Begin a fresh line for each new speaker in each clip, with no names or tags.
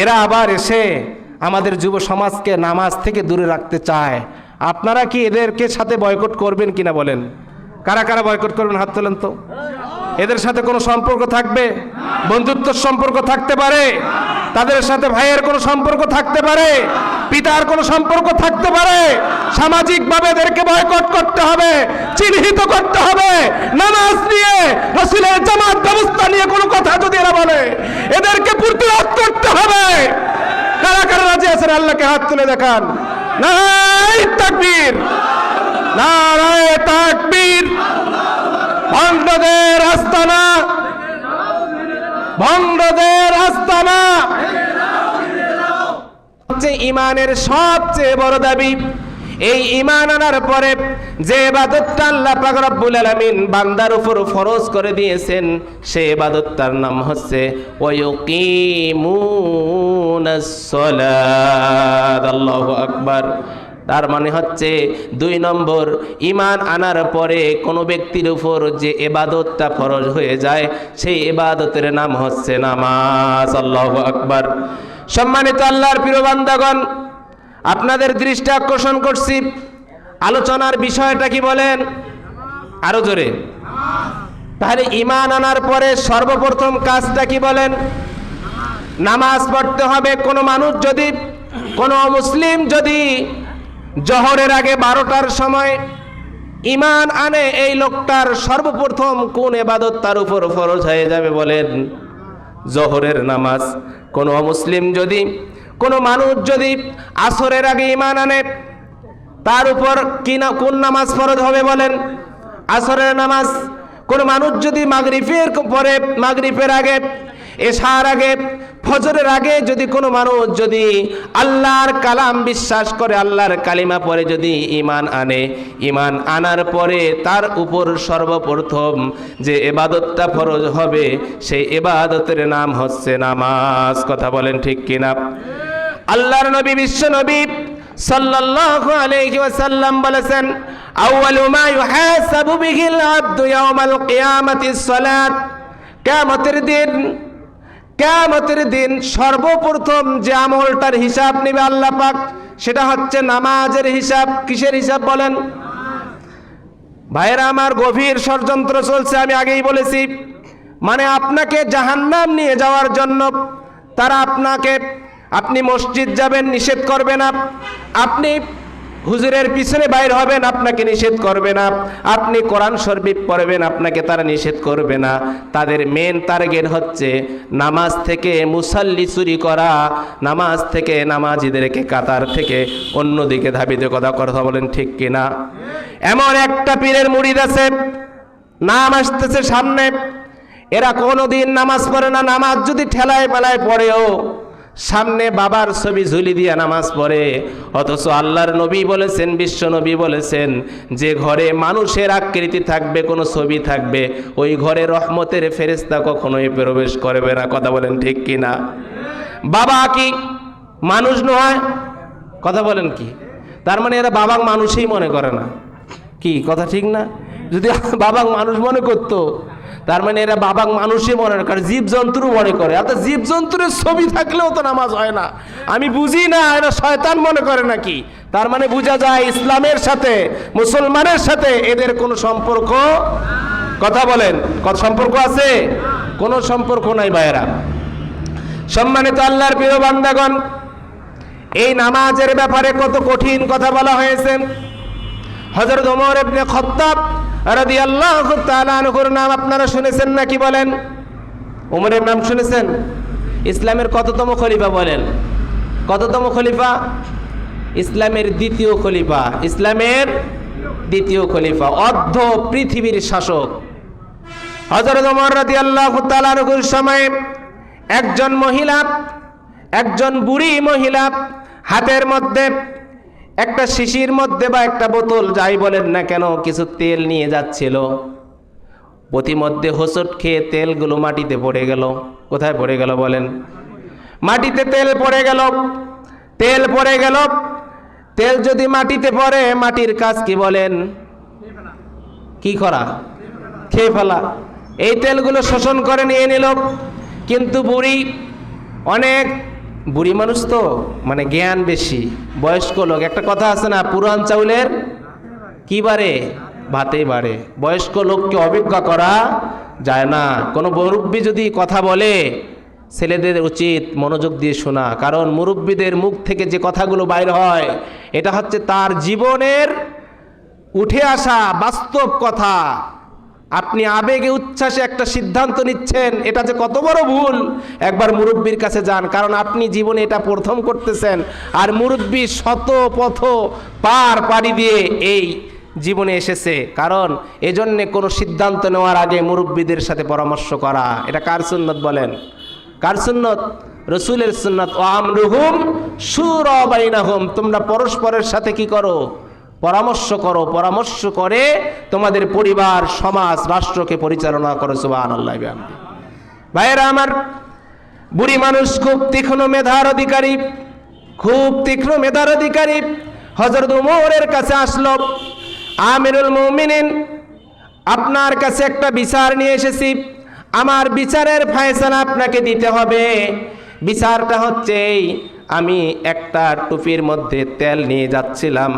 এরা আবার এসে আমাদের যুব সমাজকে নামাজ থেকে দূরে রাখতে চায়। আপনারা কি এদেরকে সাথে বয়কট করবেন কিনা বলেন? কারা কারা বয়কট করবেন? হাত তোলেন তো। এদের সাথে কোনো সম্পর্ক থাকবে? বন্ধুত্বর সম্পর্ক থাকতে পারে? তাদের সাথে ভাইয়ের কোনো সম্পর্ক থাকতে পারে? পিতার কোনো সম্পর্ক থাকতে পারে? সামাজিকভাবে এদেরকে বয়কট করতে হবে, চিহ্নিত করতে হবে। নামাজ নিয়ে, রসুলের জামাত ব্যবস্থা নিয়ে কোনো কথা যদি এরা বলে, এদেরকে প্রতিরোধ করতে হবে। কারা কারা রাজি আছেন? আল্লাহকে হাত তুলে দেখান। নাই তাকবীর। নারায় তাকবীর। ভণ্ডদের আস্তানা। ভণ্ডদের আস্তানা। ইমানের সবচেয়ে বড় দাবি। এই ইমান আনার পরে যে এবাদতটা আল্লাহ পাক রব্বুল আলামিন বান্দার উপর ফরজ করে দিয়েছেন সেই এবাদতটার নাম হচ্ছে ওয়ায়ুকিমুনাস সালাত। আল্লাহু আকবার। তার মানে হচ্ছে দুই নম্বর ইমান আনার পরে কোনো ব্যক্তির উপর যে এবাদতটা ফরজ হয়ে যায়, সেই এবাদতের নাম হচ্ছে নামাজ। আল্লাহ আকবার। সম্মানিত আল্লাহর প্রিয় বান্দাগণ, আপনাদের দৃষ্টি আকর্ষণ করছি। আলোচনার বিষয়টা কি বলেন? আরও জোরে। তাহলে ইমান আনার পরে সর্বপ্রথম কাজটা কি বলেন? নামাজ পড়তে হবে কোনো মানুষ যদি, কোনো মুসলিম যদি জহরের আগে বারোটার সময় ইমান আনে এই লোকটার সর্বপ্রথম কোন এবাদত তার উপর ফরজ হয়ে যাবে বলেন। জহরের নামাজ, কোনো মুসলিম যদি, কোনো মানুষ যদি আসরের আগে ইমান আনে, তার উপর কি না, কোন নামাজ ফরজ হবে বলেন। আসরের নামাজ, কোন মানুষ যদি মাগরিফের পরে মাগরিফের আগে এশার আগে, ফজরের আগে যদি কোনো মানুষ যদি আল্লাহর কালাম বিশ্বাস করে, আল্লাহর কালিমা পরে যদি ইমান আনে ইমান আনার পরে তার উপর সর্বপ্রথম যে এবাদতটা ফরজ হবে, সেই এবাদতের নাম হচ্ছে নামাজ। কথা বলেন ঠিক কিনা? আল্লাহর নবী, বিশ্ব নবী সাল্লাল্লাহু আলাইহি ওয়াসাল্লাম বলেছেন, আউয়ালু মা ইউহাসাবু বিহিল আবদু ইয়াউমাল কিয়ামাতিস সালাত। কিয়ামতের দিন কিয়ামতের দিন সর্বপ্রথম যে আমলটার হিসাব নেবে আল্লাহ পাক, সেটা হচ্ছে নামাজের হিসাব। কিসের হিসাব বলেন? ভাইয়েরা, আমার গভীর ষড়যন্ত্র চলছে, আমি আগেই বলেছি। মানে আপনাকে জাহান্নাম নিয়ে যাওয়ার জন্য তারা আপনাকে, আপনি মসজিদ যাবেন, নিষেধ করবে না। আপনি হুজুরের পিছনে বাইর হবেন, আপনাকে নিষেধ করবে না। আপনি কোরআন শরীফ পড়বেন, আপনাকে তারা নিষেধ করবে না। তাদের মেন টার্গেট হচ্ছে নামাজ থেকে মুসাল্লি চুরি করা, নামাজ থেকে নামাজিদেরকে কাতার থেকে অন্যদিকে ধাবিত কথা কথা বলেন ঠিক কিনা? এমন একটা পীরের মুড়িদ আছে, নাম আসতেছে সামনে। এরা কোনোদিন নামাজ পড়ে না, নামাজ যদি ঠেলায় পেলায় পড়েও। সামনে বাবার ছবি ঝুলি দিয়া নামাজ পড়ে। অথচ আল্লাহর নবী বলেছেন, বিশ্ব নবী বলেছেন যে ঘরে মানুষের আকৃতি থাকবে, কোনো ছবি থাকবে। ওই ঘরে রহমতের ফেরেস্তা কখনোই প্রবেশ করবে না। কথা বলেন ঠিক কি না? বাবা কি মানুষ নয়? কথা বলেন কি? তার মানে এরা বাবা মানুষই মনে করে না। কি, কথা ঠিক না? যদি বাবাক মানুষ মনে করতো, তার মানে এরা বাবাক মানুষই মনে করে জীব জন্তুরও মনে করে। অর্থাৎ জীব জন্তুরের ছবি থাকলেও তো নামাজ হয় না। আমি বুঝি না, এরা শয়তান মনে করে নাকি? তার মানে বোঝা যায় ইসলামের সাথে, মুসলমানের সাথে এদের কোনো সম্পর্ক কথা বলেন। কত সম্পর্ক আছে? কোনো সম্পর্ক নাই ভাইয়েরা। সম্মানিত আল্লাহর প্রিয় বান্দাগণ, এই নামাজের ব্যাপারে কত কঠিন কথা বলা হয়েছে। হজরত ওমর ইবনে খত্তাব রাদিয়াল্লাহু তাআলা আনহুর নাম আপনারা শুনেছেন নাকি বলেন? ওমরের নাম শুনেছেন? ইসলামের কততম খলিফা বলেন? কততম খলিফা? ইসলামের দ্বিতীয় খলিফা। ইসলামের দ্বিতীয় খলিফা। অর্ধ পৃথিবীর শাসক। হজরত ওমর তাআলা আনহুর সময়ে একজন মহিলা, একজন বুড়ি মহিলা হাতের মধ্যে একটা শিশির মধ্যে বা একটা বোতল যাই বলেন না কেন কিছু তেল নিয়ে যাচ্ছিল। প্রতিমধ্যে হোসট খেয়ে তেলগুলো মাটিতে পড়ে গেল। কোথায় পড়ে গেল বলেন? মাটিতে তেল পড়ে গেল। তেল পড়ে গেল। তেল যদি মাটিতে পড়ে, মাটির কাজ কি বলেন? কি করা? খেয়ে ফেলা। এই তেলগুলো শোষণ করে নিয়ে নিল। কিন্তু বুড়ি অনেক বুড়ি মানুষ তো মানে জ্ঞান বেশি, বয়স্ক লোক। একটা কথা আছে না পুরান চাউলের? কি বাড়ে? ভাতেই বাড়ে। বয়স্ক লোককে অবজ্ঞা করা যায় না। কোনো মুরব্বী যদি কথা বলে, ছেলেদের উচিত মনোযোগ দিয়ে শোনা। কারণ মুরব্বীদের মুখ থেকে যে কথাগুলো বাইর হয়, এটা হচ্ছে তার জীবনের উঠে আসা বাস্তব কথা। আপনি আবেগে উচ্ছ্বাসে একটা সিদ্ধান্ত নিচ্ছেন, এটা যে কত বড় ভুল। একবার মুরব্বীর কাছে যান, কারণ আপনি জীবনে এটা প্রথম করতেছেন। আর মুরব্বী শত পথ পার পাড়ি দিয়ে এই জীবনে এসেছে। কারণ এজন্যে কোনো সিদ্ধান্ত নেওয়ার আগে মুরব্বীদের সাথে পরামর্শ করা। এটা কার সুন্নত বলেন? কার সুন্নত? রসুলের সুন্নত। ও আমরুহুম সুর বাইনাহুম। তোমরা পরস্পরের সাথে কি করো? পরামর্শ করো, পরামর্শ করে তোমাদের পরিবার, সমাজ, রাষ্ট্রকে পরিচালনা করো সুবাহ আল্লাহ। ভাইয়েরা, আমার বুড়ি মানুষ খুব তীক্ষ্ণ মেধার অধিকারী, খুব তীক্ষ্ণ মেধার অধিকারী হজরত উমরের কাছে আসলো। আমিরুল মুমিনিন, আপনার কাছে একটা বিচার নিয়ে এসেছি। আমার বিচারের ফায়সালা আপনাকে দিতে হবে। বিচারটা হচ্ছে আমি একটা টুপির মধ্যে তেল নিয়ে যাচ্ছিলাম।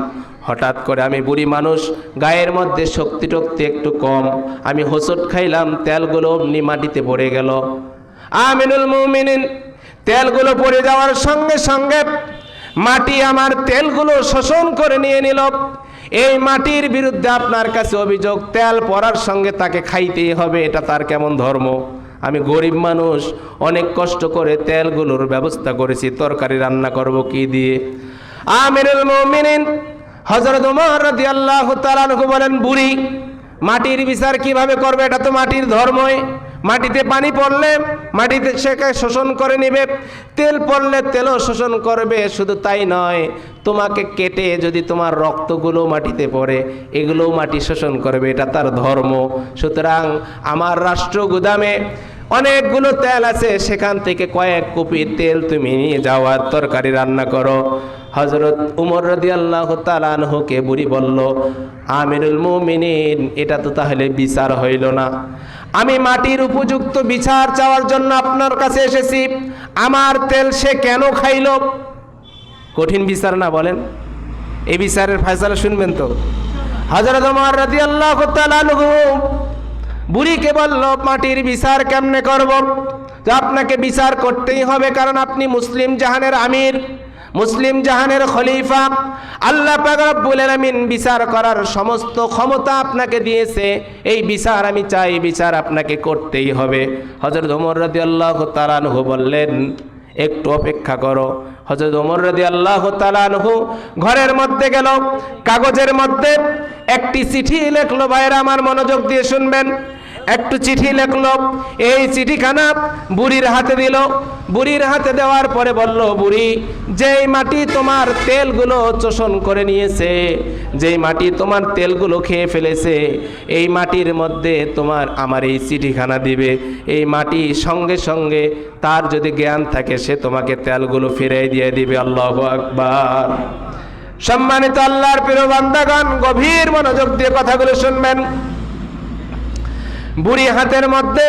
হঠাৎ করে আমি বুড়ি মানুষ, গায়ের মধ্যে শক্তি টক্তি একটু কম। আমি হোসট খাইলাম, তেলগুলো অমনি মাটিতে পড়ে গেল। আমিনুল মুমিনিন, তেলগুলো পড়ে যাওয়ার সঙ্গে সঙ্গে মাটি আমার তেলগুলো শোষণ করে নিয়ে নিল। এই মাটির বিরুদ্ধে আপনার কাছে অভিযোগ, তেল পড়ার সঙ্গে তাকে খাইতেই হবে, এটা তার কেমন ধর্ম? আমি গরিব মানুষ, অনেক কষ্ট করে তেলগুলোর ব্যবস্থা করেছি, তরকারি রান্না করব কি দিয়ে? আমিরুল মুমিনিন হযরত ওমর রাদিয়াল্লাহু তাআলা আনহু বলেন, বুড়ি, মাটির বিচার কীভাবে করবে? এটা তো মাটির ধর্মই। মাটিতে পানি পড়লে মাটিতে সেকে শোষণ করে নেবে। তেল পড়লে তেলও শোষণ করবে। শুধু তাই নয়, তোমাকে কেটে যদি তোমার রক্তগুলো মাটিতে পড়ে, এগুলোও মাটি শোষণ করবে। এটা তার ধর্ম। সুতরাং আমার রাষ্ট্র গুদামে অনেকগুলো তেল আছে, সেখান থেকে কয়েক কুপি তেল তুমি নিয়ে যাও আর তরকারি রান্না করো। হজরত উমর রদি আল্লাহ তালানহুকে বুড়ি বলল, আমিরুল মুমিনিন, এটা তো তাহলে বিচার হইল না। আমি মাটির উপযুক্ত বিচার চাওয়ার জন্য আপনার কাছে এসেছি। আমার তেল সে কেন খাইল? কঠিন বিচার না বলেন। এই বিচারের ফয়সালা শুনবেন তো? হজরত উমর রদি আল্লাহ তালানহু বুড়িকে বলল, মাটির বিচার কেমনে করব? তো আপনাকে বিচার করতেই হবে, কারণ আপনি মুসলিম জাহানের আমির, মুসলিম জাহানের খলিফা। আল্লাহ পাক রব্বুল বিচার করার সমস্ত ক্ষমতা আপনাকে দিয়েছে। এই বিচার আমি চাই, বিচার আপনাকে করতেই হবে। হযরত ওমর রাদিয়াল্লাহু তাআলা আনহু বললেন, একটু অপেক্ষা করো। হযরত ওমর রাদিয়াল্লাহু তাআলা আনহু ঘরের মধ্যে গেল, কাগজের মধ্যে একটি চিঠি লেখলো ভাইরা আমার মনোযোগ দিয়ে শুনবেন। একটু চিঠি লেখলো। এই চিঠিখানা বুড়ির হাতে দিল। বুড়ির হাতে দেওয়ার পরে বলল, বুড়ি, যেই মাটি তোমার তেলগুলো চোষণ করে নিয়েছে, যেই মাটি তোমার তেলগুলো খেয়ে ফেলেছে, এই মাটির মধ্যে তোমার আমার এই চিঠিখানা দিবে। এই মাটি সঙ্গে সঙ্গে তার যদি জ্ঞান থাকে, সে তোমাকে তেলগুলো ফিরিয়ে দিয়ে দিবে। আল্লাহ আকবার। সম্মানিত আল্লাহর প্রিয় বান্দাগণ, গভীর মনোযোগ দিয়ে কথাগুলো শুনবেন। বুড়ি হাতের মধ্যে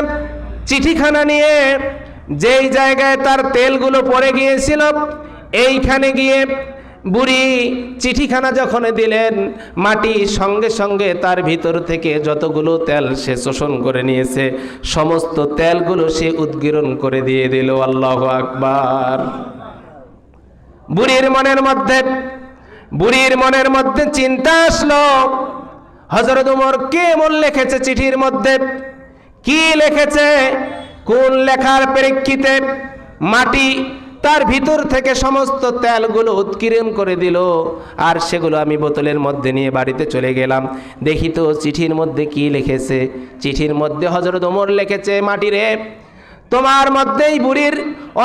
চিঠিখানা নিয়ে যেই জায়গায় তার তেলগুলো পড়ে গিয়েছিল, এইখানে গিয়ে বুড়ি চিঠিখানা যখন দিলেন, মাটি সঙ্গে সঙ্গে তার ভিতর থেকে যতগুলো তেল সে শোষণ করে নিয়েছে, সমস্ত তেলগুলো সে উদ্গীরণ করে দিয়ে দিল, আল্লাহ আকবার। বুড়ির মনের মধ্যে, বুড়ির মনের মধ্যে চিন্তা আসলো হজরত উমর কে মন লিখেছে চিঠির মধ্যে? কি লিখেছে? কোন লেখার প্রেক্ষিতে মাটি তার ভিতর থেকে সমস্ত তেলগুলো উৎকিরণ করে দিল আর সেগুলো আমি বোতলের মধ্যে নিয়ে বাড়িতে চলে গেলাম। দেখি তো চিঠির মধ্যে কি লিখেছে? চিঠির মধ্যে হজরত ওমর লিখেছে মাটিরে তোমার মধ্যেই বুড়ির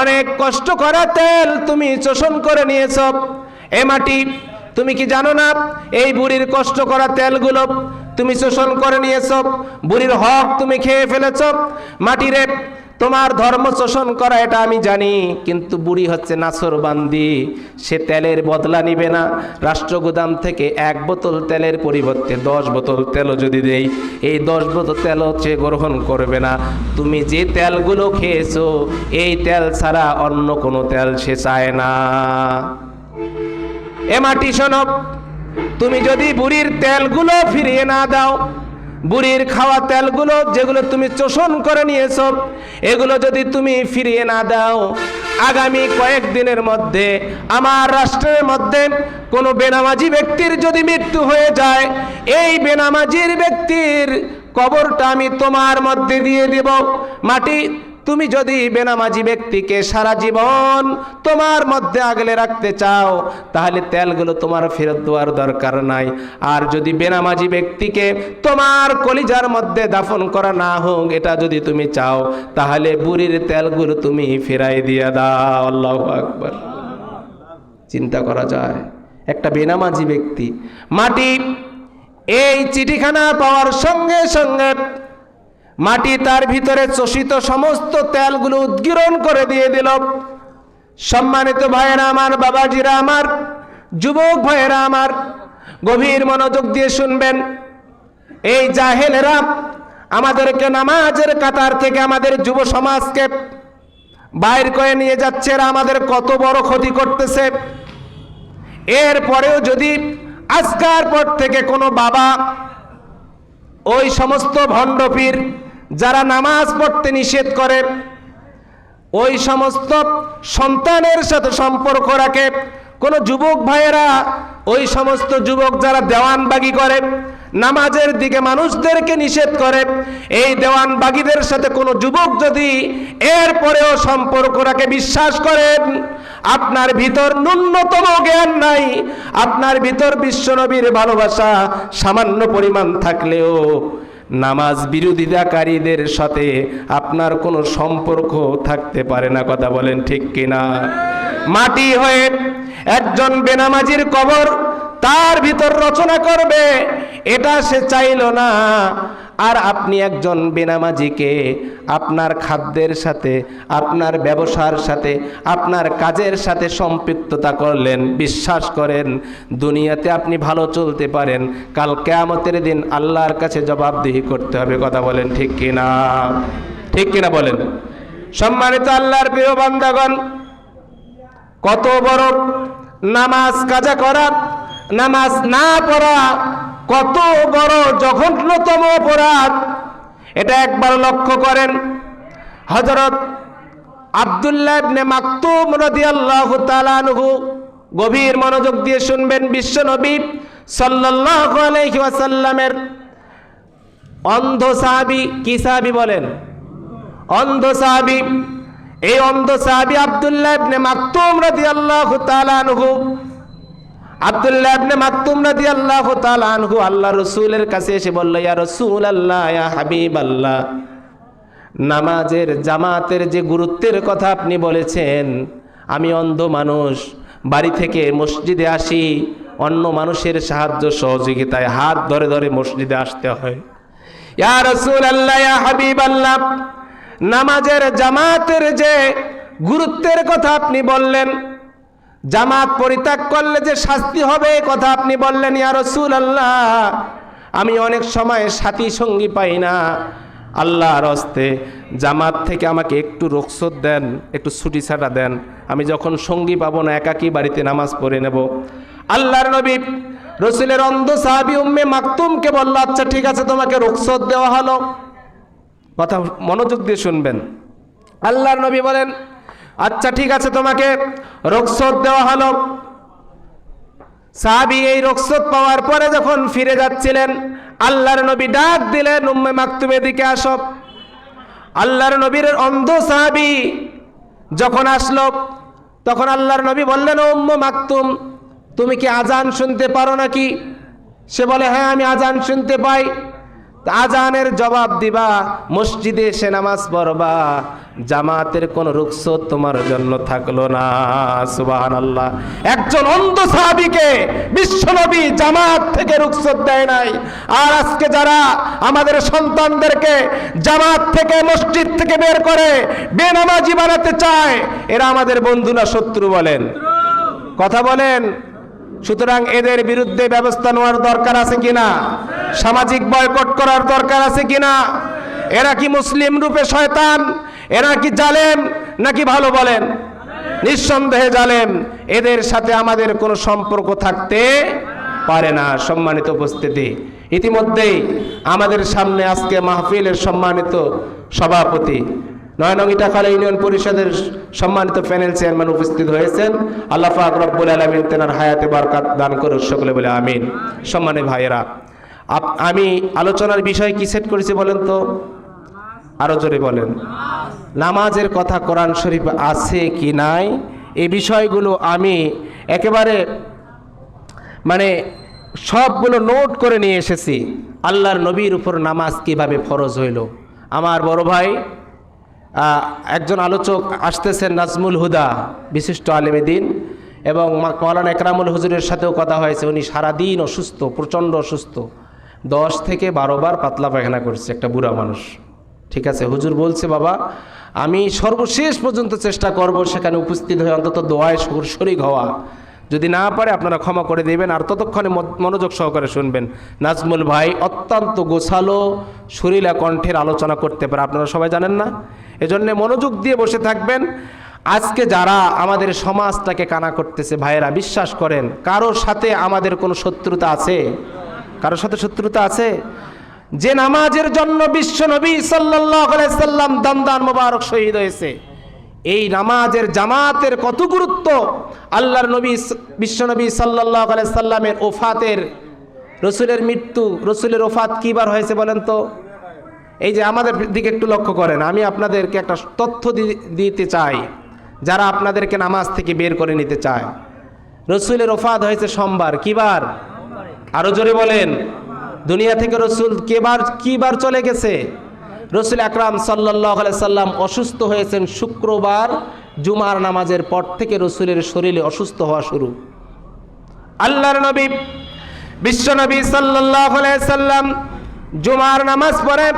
অনেক কষ্ট করা তেল তুমি শোষণ করে নিয়েছ। এ মাটি তুমি কি জানো না? এই বুড়ির কষ্ট করা তেলগুলো তুমি শোষণ করে নিয়েছ। বুড়ির হক তুমি খেয়ে ফেলেছ। মাটিরে তোমার ধর্ম শোষণ করা, এটা আমি জানি, কিন্তু বুড়ি হচ্ছে নাসর বান্দি সে তেলের বদলা নিবে না। রাষ্ট্রগুদাম থেকে এক বোতল তেলের পরিবর্তে দশ বোতল তেলও যদি দেই, এই দশ বোতল তেলও সে গ্রহণ করবে না। তুমি যে তেলগুলো খেয়েছো, এই তেল ছাড়া অন্য কোনো তেল সে চায় না। এ মাটি শোনব তুমি যদি বুড়ির তেলগুলো ফিরিয়ে না দাও, বুড়ির খাওয়া তেলগুলো যেগুলো তুমি শোষণ করে নিয়েছ, এগুলো যদি তুমি ফিরিয়ে না দাও, আগামী কয়েকদিনের মধ্যে আমার রাষ্ট্রের মধ্যে কোনো বেনামাজি ব্যক্তির যদি মৃত্যু হয়ে যায়, এই বেনামাজির ব্যক্তির কবরটা আমি তোমার মধ্যে দিয়ে দেব। মাটি তুমি যদি বেনামাজি ব্যক্তিকে সারা জীবন তোমার মধ্যে আগলে রাখতে চাও, তাহলে তেলগুলো তোমার ফেরত দেওয়ার দরকার নাই। আর যদি বেনামাজি ব্যক্তিকে তোমার কলিজার মধ্যে দাফন করা না হোক, এটা যদি তুমি চাও, তাহলে বুড়ির তেলগুলো তুমি ফেরাই দিয়ে দাও। আল্লাহ আকবর। চিন্তা করা যায়, একটা বেনামাজি ব্যক্তি মাটি এই চিঠিখানা পাওয়ার সঙ্গে সঙ্গে মাটি তার ভিতরে চষিত সমস্ত তেলগুলো উদ্গীরণ করে দিয়ে দিল। সম্মানিত ভাইয়েরা আমার, বাবাজিরা আমার, যুবক ভাইয়েরা আমার, গভীর মনোযোগ দিয়ে শুনবেন। এই জাহেলেরা আমাদেরকে নামাজের কাতার থেকে আমাদের যুব সমাজকে বাইর করে নিয়ে যাচ্ছে, এরা আমাদের কত বড় ক্ষতি করতেছে। এরপরেও যদি আজকার পর থেকে কোনো বাবা ওই সমস্ত ভণ্ডপীর যারা নামাজ পড়তে নিষেধ করে, ওই সমস্ত সন্তানের সাথে সম্পর্ক রাখে। কোনো যুবক ভাইয়েরা, ওই সমস্ত যুবক যারা দেওয়ানবাগি করে, নামাজের দিকে মানুষদেরকে নিষেধ করে, এই দেওয়ানবাগিদের সাথে কোনো যুবক যদি এর পরেও সম্পর্ক রাখে, বিশ্বাস করেন, আপনার ভিতর ন্যূনতম জ্ঞান নাই, আপনার ভিতর বিশ্বনবীর ভালোবাসা সামান্য পরিমাণ থাকলেও নামাজ বিরোধিতাকারীদের সাথে আপনার কোনো সম্পর্ক থাকতে পারে না, কথা বলেন ঠিক কিনা? মাটি হয়ে একজন বেনামাজির কবর তার ভিতর রচনা করবে। এটা সে চাইল না। আর আপনি একজন বেনামাজিকে, আপনার খাদ্যের সাথে, আপনার ব্যবসার সাথে, আপনার কাজের সাথে সম্পৃক্ততা করলেন, বিশ্বাস করেন, দুনিয়াতে আপনি ভালো চলতে পারেন। কাল কেয়ামতের দিন আল্লাহর কাছে জবাবদিহি করতে হবে। কথা বলেন ঠিক কিনা? ঠিক কিনা বলেন? সম্মানিত আল্লাহর প্রিয় বান্দাগণ, কত বড় নামাজ কাজা করা নামাজ না পড়া কত বড় জঘন্যতম অপরাধ। এটা একবার লক্ষ্য করেন। হজরত আবদুল্লাহ ইবনে মাকতুম রাদিয়াল্লাহু তাআলা আনহু গভীর মনোযোগ দিয়ে শুনবেন বিশ্ব নবী সাল্লাল্লাহু আলাইহি ওয়াসাল্লামের। অন্ধ সাহাবী কি সাহাবী বলেন? অন্ধ সাহাবী। এই অন্ধ সাহাবী আব্দুল্লাহ ইবনে মাকতুম রাদিয়াল্লাহু তাআলা আনহু আব্দুল্লাহ ইবনে মাকতুম রাদিয়াল্লাহু তাআলা আনহু আল্লাহ রাসূলের কাছে এসে বলল, ইয়া রাসূলুল্লাহ, ইয়া হাবিবাল্লাহ। নামাজের, জামাতের যে গুরুত্বের কথা আপনি বলেছেন, আমি অন্ধ মানুষ, বাড়ি থেকে মসজিদে আসি, অন্য মানুষের সাহায্য সহযোগিতায় হাত ধরে ধরে মসজিদে আসতে হয়। ইয়া রাসূলুল্লাহ, ইয়া হাবিবাল্লাহ। নামাজের, জামাতের যে গুরুত্বের কথা আপনি বললেন জামাত পরিত্যাগ করলে যে শাস্তি হবে কথা আপনি বললেন, ইয়া রসুল আল্লাহ আমি অনেক সময় সাথী সঙ্গী পাই না। আল্লাহর হস্তে জামাত থেকে আমাকে একটু রোকসত দেন, একটু ছুটি ছাটা দেন। আমি যখন সঙ্গী পাবো না, একাকি বাড়িতে নামাজ পড়ে নেব। আল্লাহর নবী রসুলের অন্ধ সাহাবি উম্মে মাকতুমকে বলল আচ্ছা ঠিক আছে, তোমাকে রোকসত দেওয়া হলো। কথা মনোযোগ দিয়ে শুনবেন। আল্লাহর নবী বলেন আচ্ছা ঠিক আছে, তোমাকে রোকসত দেওয়া হলো। সাহাবি এই রোকসত পাওয়ার পরে যখন ফিরে যাচ্ছিলেন, আল্লাহর নবী ডাক দিলেন, উম্মে মাকতুমের দিকে আসব আল্লাহর নবীর অন্ধ সাহাবি যখন আসলো, তখন আল্লাহর নবী বললেন উম্মে মাকতুম, তুমি কি আজান শুনতে পারো নাকি? সে বলে হ্যাঁ আমি আজান শুনতে পাই। আজানের জবাব দিবা, মসজিদে এসে নামাজ পড়বা, জামাতের কোন রুখসত তোমার জন্য থাকল না সুবাহান আল্লাহ একজন অন্ধ সাহাবিকে বিশ্বনবী জামাত থেকে রুখসত দেয় নাই। আর আজকে যারা আমাদের সন্তানদেরকে জামাত থেকে, মসজিদ থেকে বের করে, বেনামাজি বানাতে চায়, এরা আমাদের বন্ধু না শত্রু বলেন। কথা বলেন? সুতরাং এদের বিরুদ্ধে ব্যবস্থা নেওয়ার দরকার আছে কিনা? সামাজিক বয়কট করার দরকার আছে কিনা? এরা কি মুসলিম রূপে শয়তান? এরা কি জালেম? নাকি ভালো বলেন? নিঃসন্দেহে জালেম। এদের সাথে আমাদের কোনো সম্পর্ক থাকতে পারে না। সম্মানিত উপস্থিতি, ইতিমধ্যেই আমাদের সামনে আজকে মাহফিলের সম্মানিত সভাপতি নয় নং ইটাখালা ইউনিয়ন পরিষদের সম্মানিত প্যানেল চেয়ারম্যান উপস্থিত হয়েছেন। আল্লাহ পাক রব্বুল আলমিন তেনার হায়াতে বারকাত দান করুক সকলে বলে আমিন। সম্মানে ভাইয়েরা আমি আলোচনার বিষয় কি সেট করেছি বলেন তো? আরও জোরে বলেন। নামাজের কথা কোরআন শরীফ আছে কি নাই? এই বিষয়গুলো আমি একেবারে মানে সবগুলো নোট করে নিয়ে এসেছি। আল্লাহর নবীর উপর নামাজ কীভাবে ফরজ হইল? আমার বড় ভাই একজন আলোচক আসতেছেন নাজমুল হুদা, বিশিষ্ট আলেমে দিন, এবং মৌলানা একরামুল হুজুরের সাথেও কথা হয়েছে, উনি সারাদিন অসুস্থ, প্রচণ্ড অসুস্থ। দশ থেকে বারো বার পাতলা পায়খানা করছে একটা বুড়া মানুষ। ঠিক আছে, হুজুর বলছে, বাবা, আমি সর্বশেষ পর্যন্ত চেষ্টা করব সেখানে উপস্থিত হয়ে অন্তত দোয়ায় শর- শরিক হওয়া। যদি না পারে আপনারা ক্ষমা করে দেবেন আর ততক্ষণে মনোযোগ সহকারে শুনবেন। নাজমুল ভাই অত্যন্ত গোছালো, সুরিলা কণ্ঠের আলোচনা করতে পারে। আপনারা সবাই জানেন না? এজন্য মনোযোগ দিয়ে বসে থাকবেন। আজকে যারা আমাদের সমাজটাকে কানা করতেছে, ভাইয়েরা, বিশ্বাস করেন, কারোর সাথে আমাদের কোনো শত্রুতা আছে? কারোর সাথে শত্রুতা আছে? যে নামাজের জন্য বিশ্ব নবী সাল্লাহ সাল্লাম দামদান মোবারক শহীদ হয়েছে। এই নামাজের জামাতের কত গুরুত্ব? আল্লাহর নবী বিশ্বনবী সাল্লাহ সাল্লামের ওফাতের রসুলের মৃত্যু, রসুলের ওফাত কিবার হয়েছে বলেন তো? এই যে আমাদের দিকে একটু লক্ষ্য করেন, আমি আপনাদেরকে একটা তথ্য দিতে চাই, যারা আপনাদেরকে নামাজ থেকে বের করে নিতে চায়। রসুলের ওফাত হয়েছে সোমবার কিবার আরও জোরে বলেন। দুনিয়া থেকে রসুল কেবার কিবার চলে গেছে? রসুল আকরাম সাল্লাহ সাল্লাম অসুস্থ হয়েছেন শুক্রবার জুমার নামাজের পর থেকে রসুলের শরীরে অসুস্থ হওয়া শুরু। আল্লাহর নবী বিশ্বনবী সাল্লাহ সাল্লাম জুমার নামাজ পড়ে,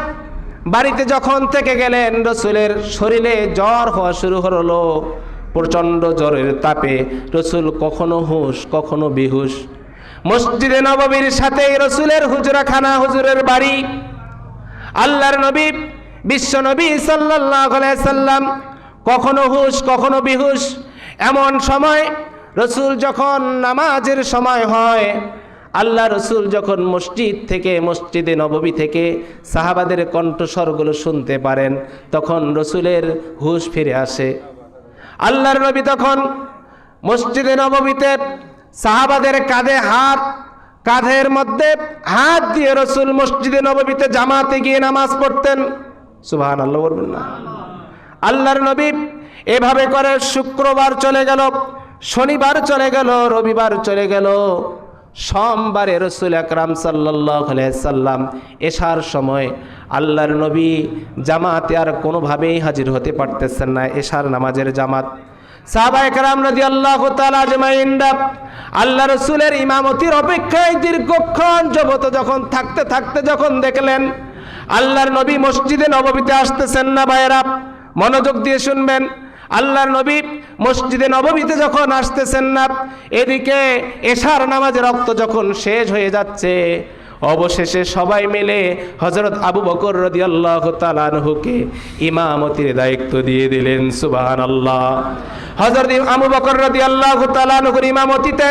বাড়িতে যখন থেকে গেলেন, রসুলের শরীরে জ্বর হওয়া শুরু হলো। প্রচণ্ড জ্বরের তাপে রসুল কখনো হুঁশ, কখনো বিহুশ। মসজিদে নববীর সাথে রসুলের হুজরাখানা, হুজুরের বাড়ি আল্লাহর নবী, বিশ্ব নবী সাল্লাম কখনো হুশ, কখনো বিহুশ। এমন সময় রসুল যখন নামাজের সময় হয় আল্লাহ রসুল যখন মসজিদ থেকে, মসজিদে নববী থেকে সাহাবাদের কণ্ঠস্বরগুলো শুনতে পারেন, তখন রসুলের হুশ ফিরে আসে। আল্লাহর নবী তখন মসজিদে নববীতে সাহাবাদের কাঁধে হাত কাঁধের মধ্যে হাত দিয়ে রসুল মসজিদে নববীতে জামাতে গিয়ে নামাজ পড়তেন। সুবাহান আল্লাহ বলবেন না। আল্লাহর নবী এভাবে করে শুক্রবার চলে গেল, শনিবার চলে গেল, রবিবার চলে গেল। সোমবারে রসুল আকরাম সাল্লাম এশার সময় আল্লাহর নবী জামাতে আর কোনোভাবেই হাজির হতে পারতেছেন না, এশার নামাজের জামাত। আল্লাহ আল্লাহ রসুলের ইমামতির অপেক্ষায় দীর্ঘক্ষণ জগত যখন থাকতে থাকতে যখন দেখলেন, আল্লাহর নবী মসজিদে নববীতে আসতেছেন না ভাইয়েরা, মনোযোগ দিয়ে শুনবেন, আল্লাহর নবী মসজিদে নবমীতে যখন আসতেছেন না, এদিকে এশার নামাজের রক্ত যখন শেষ হয়ে যাচ্ছে অবশেষে সবাই মিলে হজরত আবু বকর রদি আল্লাহ তালানহুকে ইমামতির দায়িত্ব দিয়ে দিলেন সুবাহান আল্লাহ হজরত আবু বকর রদি আল্লাহ তালানহুর ইমামতিতে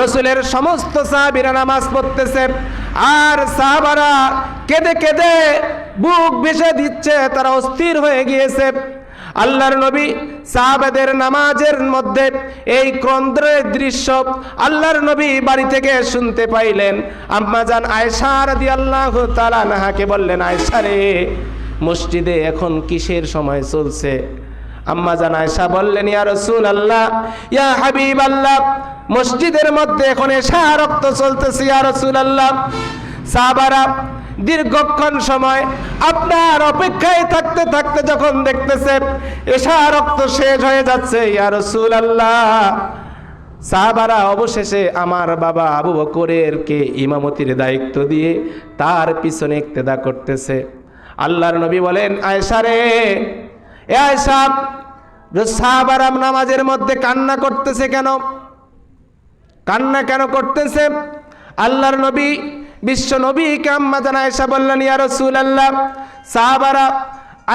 রসুলের সমস্ত সাহাবিরা নামাজ পড়তেছে, আর সাহাবারা কেঁদে কেঁদে বুক ভেসে দিচ্ছে, তারা অস্থির হয়ে গিয়েছে। আল্লাহর নবী সাহাবাদের নামাজের মধ্যে এই ক্রন্দ্রের দৃশ্য আল্লাহর নবী বাড়ি থেকে শুনতে পাইলেন। আম্মা জান আয়সা রাদি আল্লাহ তালানাহাকে বললেন আয়সা রে, মসজিদে এখন কিসের সময় চলছে? আম্মা জান আয়সা বললেন, ইয়া রসুল আল্লাহ ইয়া হাবিব আল্লাহ মসজিদের মধ্যে এখন এসা রক্ত চলতেছে, ইয়া রসুল আল্লাহ সাহাবারা দীর্ঘক্ষণ সময় আপনার অপেক্ষায় থাকতে থাকতে যখন দেখতেছে এসা রক্ত শেষ হয়ে যাচ্ছে, ইয়া আল্লাহ সাহাবারা অবশেষে আমার বাবা আবু বকরের কে ইমামতির দায়িত্ব দিয়ে তার পিছনে ইক্তেদা করতেছে। আল্লাহর নবী বলেন আয়সা রে, এ আয়েশা সাহাবারা নামাজের মধ্যে কান্না করতেছে কেন? কান্না কেন করতেছে? আল্লাহর নবী বিশ্ব নবী কাম্মা জানা এসা বললেন রসুল আল্লাহ সাহাবারা,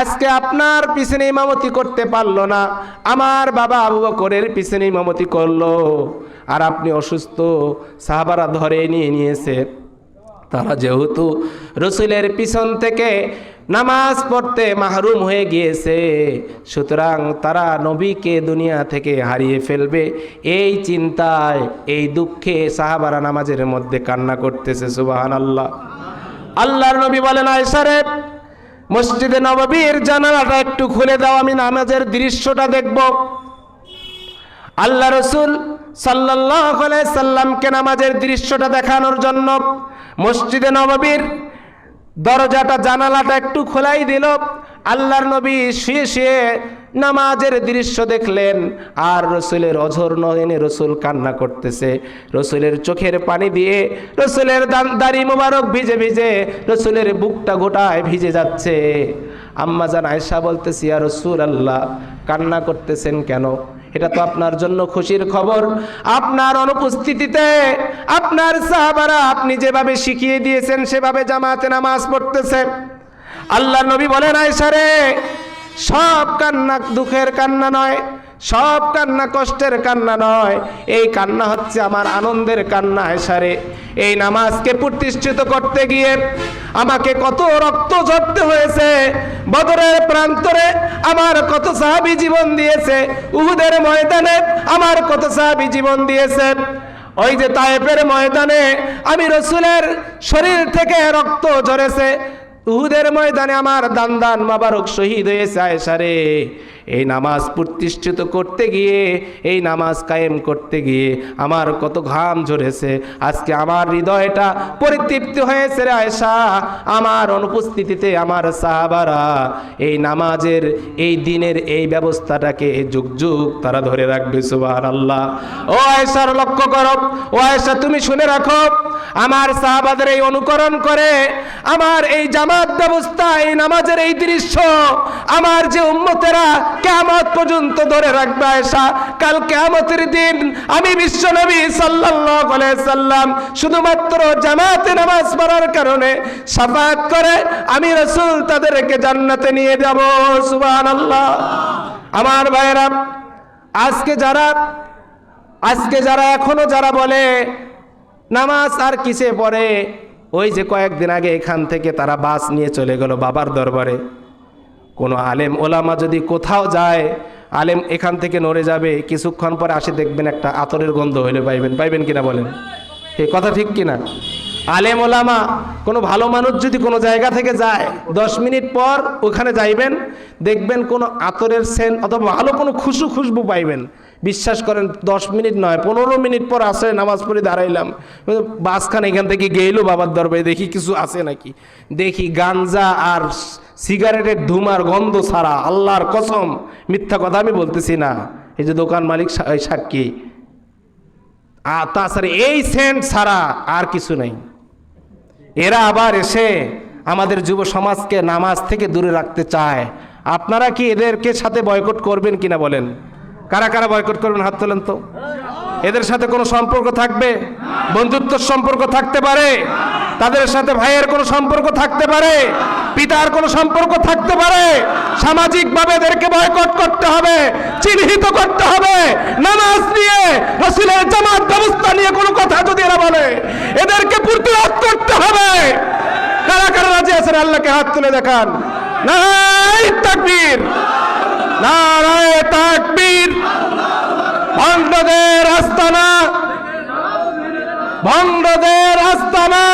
আজকে আপনার পিছনে ইমামতি করতে পারল না। আমার বাবা আবু বকরের পিছনে ইমামতি করল আর আপনি অসুস্থ। সাহাবারা ধরে নিয়ে নিয়েছে। তারা যেহেতু রসুলের পিছন থেকে নামাজ পড়তে মাহরুম হয়ে গিয়েছে। সুতরাং তারা নবীকে দুনিয়া থেকে হারিয়ে ফেলবে। এই চিন্তায়, এই দুঃখে সাহাবারা নামাজের মধ্যে কান্না করতেছে সুবাহান আল্লাহ আল্লাহর নবী বলেন আয়সারে মসজিদে নববীর জানালাটা একটু খুলে দাও, আমি নামাজের দৃশ্যটা দেখব। আল্লাহ রসুল সাল্লাহ সাল্লামকে নামাজের দৃশ্যটা দেখানোর জন্য মসজিদে নববীর দরজাটা জানালাটা একটু খোলাই দিল। আল্লাহর নবী শুয়ে শুয়ে নামাজের দৃশ্য দেখলেন। আর রসুলের অঝর নয়নে রসুল কান্না করতেছে। রসুলের চোখের পানি দিয়ে রসুলের দাড়ি মোবারক ভিজে ভিজে রসুলের বুকটা গোটায় ভিজে যাচ্ছে। আম্মা জান আয়সা বলতেছি আর রসুল আল্লাহ কান্না করতেছেন কেন? এটা তো আপনার জন্য খুশির খবর। আপনার অনুপস্থিতিতে আপনার সাহাবারা আপনি যেভাবে শিখিয়ে দিয়েছেন, সেভাবে জামাতে নামাজ পড়তেছে। আল্লাহ নবী বলেন আয়সারে সব কান্না দুঃখের কান্না নয়। সব কান্না কষ্টের কান্না নয়। এই কান্না হচ্ছে আমার আনন্দের কান্না আয়সারে এই নামাজকে প্রতিষ্ঠিত করতে গিয়ে আমাকে কত রক্ত ঝরতে হয়েছে। বদরের প্রান্তরে আমার কত সাহাবি জীবন দিয়েছে। উহুদের ময়দানে আমার কত সাহাবি জীবন দিয়েছে। ওই যে তায়েফের ময়দানে আমি রসুলের শরীর থেকে রক্ত ঝরেছে। উহুদের ময়দানে আমার দান দান মাবারক শহীদ হয়েছে আয়সারে এই নামাজ প্রতিষ্ঠিত করতে গিয়ে, এই নামাজ কায়েম করতে গিয়ে আমার কত ঘাম ঝরেছে। আজকে আমার হৃদয়টা পরিতৃপ্তি হয়েছে রে আয়সা আমার অনুপস্থিতিতে আমার সাহাবারা এই নামাজের, এই দিনের এই ব্যবস্থাটাকে যুগ যুগ তারা ধরে রাখবে সুবাহ আল্লাহ ও আয়সার লক্ষ্য করো। ও আয়সা তুমি শুনে রাখো। আমার সাহাবাদের এই অনুকরণ করে, আমার এই জামাত ব্যবস্থা, এই নামাজের এই দৃশ্য, আমার যে উম্মতেরা কেমত পর্যন্ত ধরে রাখবে আয়সা কাল কেমতের দিন আমি বিশ্বনবী আলাইহি সাল্লাম শুধুমাত্র জামাতে নামাজ পড়ার কারণে সাফাত করে আমি রসুল তাদেরকে জান্নাতে নিয়ে যাব। সুবহানাল্লাহ। আমার ভাইরা আজকে যারা আজকে যারা এখনও যারা বলে, নামাজ আর কিসে পড়ে, ওই যে কয়েকদিন আগে এখান থেকে তারা বাস নিয়ে চলে গেল বাবার দরবারে। কোনো আলেম ওলামা যদি কোথাও যায়, আলেম এখান থেকে নড়ে যাবে, কিছুক্ষণ পরে আসে দেখবেন একটা আতরের গন্ধ হইলে, পাইবেন পাইবেন কিনা বলেন? এই কথা ঠিক কিনা? আলেম ওলামা, কোনো ভালো মানুষ যদি কোনো জায়গা থেকে যায়, দশ মিনিট পর ওখানে যাইবেন, দেখবেন কোনো আতরের সেন অথবা ভালো কোনো খুশু খুশবু পাইবেন। বিশ্বাস করেন, দশ মিনিট নয়, পনেরো মিনিট পর আসে নামাজ পড়ে দাঁড়াইলাম। বাসখান এখান থেকে গেইলো বাবার দরবারে, দেখি কিছু আছে নাকি। দেখি গাঞ্জা আর সিগারেটের ধুমার গন্ধ ছাড়া আল্লাহর কসম, মিথ্যা কথা আমি বলতেছি না। এই যে দোকান মালিক সাক্ষী। আর তাছাড়া এই সেন্ট ছাড়া আর কিছু নেই। এরা আবার এসে আমাদের যুব সমাজকে নামাজ থেকে দূরে রাখতে চায়। আপনারা কি এদেরকে সাথে বয়কট করবেন কিনা বলেন? কারা কারা বয়কট করবেন, হাত তোলেন তো। এদের সাথে কোনো সম্পর্ক থাকবে? বন্ধুত্বর সম্পর্ক থাকতে পারে। তাদের সাথে ভাইয়ের কোনো সম্পর্ক থাকতে পারে। পিতার কোনো সম্পর্ক থাকতে পারে। সামাজিকভাবে এদেরকে বয়কট করতে হবে, চিহ্নিত করতে হবে। নামাজ নিয়ে, রসুলের জামাত ব্যবস্থা নিয়ে কোনো কথা যদি এরা বলে, এদেরকে প্রতিরোধ করতে হবে। কারা কারা রাজি আছেন? আল্লাহকে হাত তুলে দেখান। নাই তাকবীর। নারায় তাকবীর। ভণ্ডদের আস্তানা। ভণ্ডদের আস্তানা।